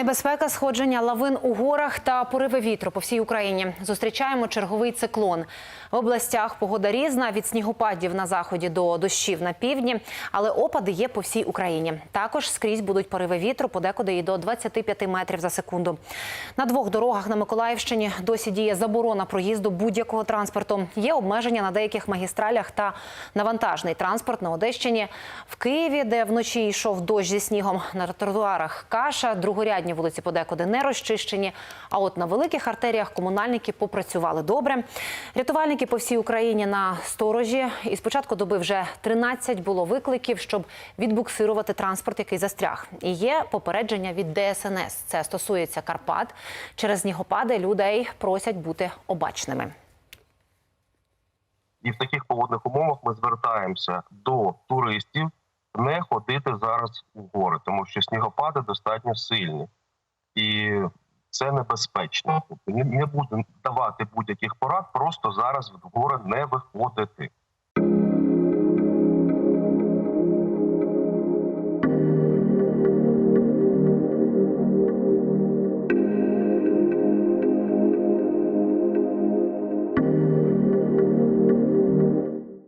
Небезпека сходження лавин у горах та пориви вітру по всій Україні. Зустрічаємо черговий циклон. В областях погода різна від снігопадів на заході до дощів на півдні, але опади є по всій Україні. Також скрізь будуть пориви вітру, подекуди і до 25 метрів за секунду. На двох дорогах на Миколаївщині досі діє заборона проїзду будь-якого транспорту. Є обмеження на деяких магістралях та навантажний транспорт на Одещині. В Києві, де вночі йшов дощ зі снігом, на тротуарах каша, другорядні вулиці подекуди не розчищені. А от на великих артеріях комунальники попрацювали добре. Рятувальники по всій Україні на сторожі. І з початку доби вже 13 було викликів, щоб відбуксирувати транспорт, який застряг. І є попередження від ДСНС. Це стосується Карпат. Через снігопади людей просять бути обачними. І в таких погодних умовах ми звертаємося до туристів не ходити зараз у гори, тому що снігопади достатньо сильні і це небезпечно. Тобто не, буде давати будь-яких порад, просто зараз в гори не виходити.